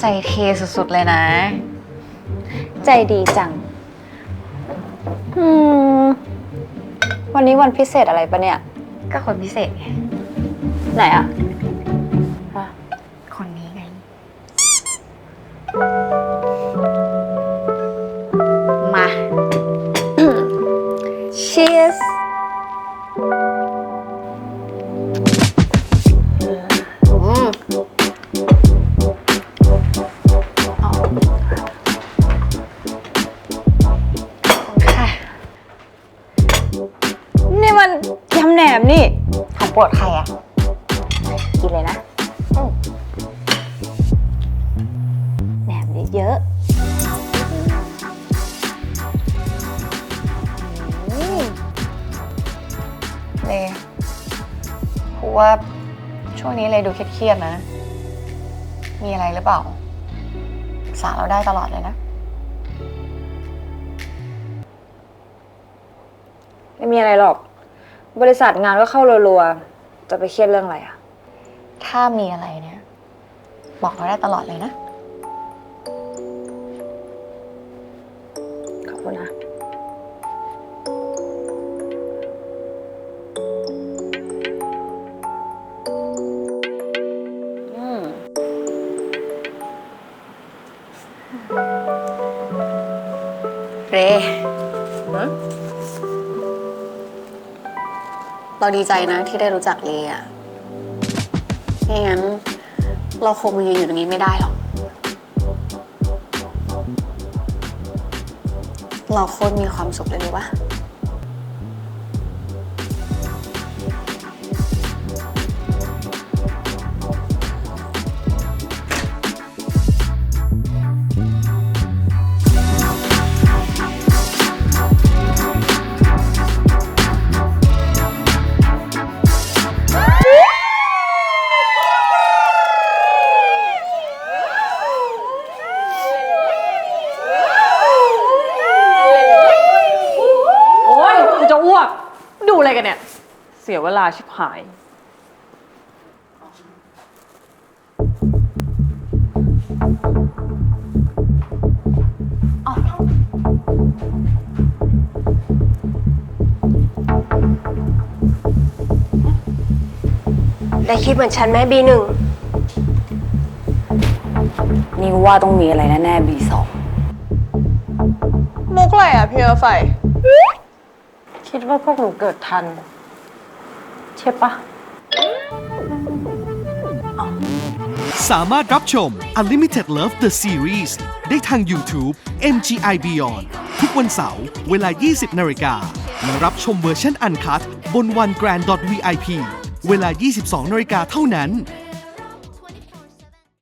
ใจเทสุดๆเลยนะ ใจดีจัง อืม วันนี้วันพิเศษอะไรปะเนี่ย ก็คนพิเศษไงไหนอะ นี่มันยำแหนมนี่ของโปรดใครอะกินเลยนะอืมแหนมเยอะๆอืมเลยเพราะว่าช่วงนี้เลยดูเครียดๆนะ มีอะไรหรือเปล่าปรึกษาเราได้ตลอดเลยนะ ไม่มีอะไรหรอก บริษัทงานก็เข้ารัวๆ จะไปเครียดเรื่องอะไรอะถ้ามีอะไรเนี่ย บอกเราได้ตลอดเลยนะ ขอบคุณนะ อืม เร เราดีใจนะที่ได้รู้จักเรอะไม่งั้น เราคงยืนอยู่ตรงนี้ไม่ได้หรอก เราโคตรมีความสุขเลยรู้ปะ อะไรกันเนี่ย เสียเวลาชิบหาย ได้คิดเหมือนฉันไหมบีหนึ่ง นี่ว่าต้องมีอะไรแน่ๆ B2 มุกอะไรอะพี่เอไฟ คิดว่าพวกหนูเกิดทัน ใช่ปะ สามารถรับชม Unlimited Love the Series ได้ทาง YouTube MGI Beyond ทุกวันเสาร์เวลา 20 นาฬิกาและรับชมเวอร์ชันอันคัดบน one grand VIP เวลา 22 นาฬิกาเท่านั้น